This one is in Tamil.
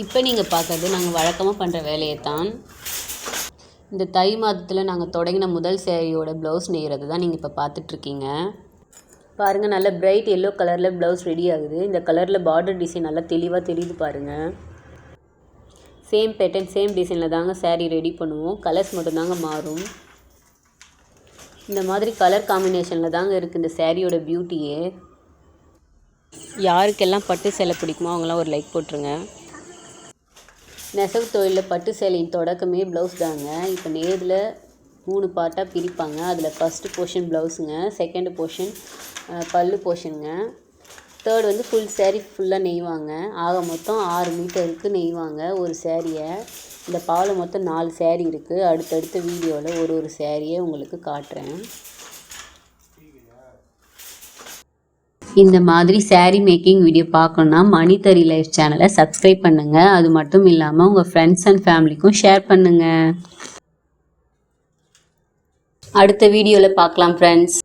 இப்போ நீங்கள் பார்க்கறது நாங்கள் வழக்கமாக பண்ணுற வேலையை தான் இந்த தை மாதத்தில் நாங்கள் தொடங்கின முதல் சேரீயோட ப்ளவுஸ் நெய்கிறது தான் நீங்கள் இப்போ பார்த்துட்ருக்கீங்க பாருங்கள் நல்ல பிரைட் எல்லோ கலரில் ப்ளவுஸ் ரெடி ஆகுது. இந்த கலரில் பார்டர் டிசைன் நல்லா தெளிவாக தெரியுது பாருங்கள் சேம் பேட்டர்ன் சேம் டிசைனில் தாங்க சேரீ ரெடி பண்ணுவோம். கலர்ஸ் மட்டும்தாங்க மாறும். இந்த மாதிரி கலர் காம்பினேஷனில் தாங்க இருக்குது இந்த சேரீயோட பியூட்டியே யாருக்கெல்லாம் பட்டு சேலை பிடிக்குமோ அவங்களாம் ஒரு லைக் போட்டுருங்க. நெசவு தொழிலில் பட்டு சேலையின் தொடக்கமே ப்ளவுஸ் தாங்க. இப்போ நேரில் மூணு பார்ட்டாக பிரிப்பாங்க. அதில் ஃபஸ்ட்டு போர்ஷன் ப்ளவுஸுங்க செகண்டு போர்ஷன் பல்லு போர்ஷனுங்க தேர்ட் வந்து ஃபுல் சேரீ ஃபுல்லாக நெய்வாங்க. ஆக மொத்தம் ஆறு மீட்டருக்கு நெய்வாங்க ஒரு சேரீயை இந்த பாவில் மொத்தம் நாலு சேரீ இருக்குது அடுத்தடுத்த வீடியோவில் ஒரு ஒரு சேரீயை உங்களுக்கு காட்டுறேன். இந்த மாதிரி saree மேக்கிங் வீடியோ பார்க்கணுன்னா மணி தரி லைஃப் சேனலை சப்ஸ்கிரைப் பண்ணுங்கள் அது மட்டும் இல்லாமல் உங்கள் ஃப்ரெண்ட்ஸ் அண்ட் ஃபேமிலிக்கும் ஷேர் பண்ணுங்கள் அடுத்த வீடியோவில் பார்க்கலாம் ஃப்ரெண்ட்ஸ்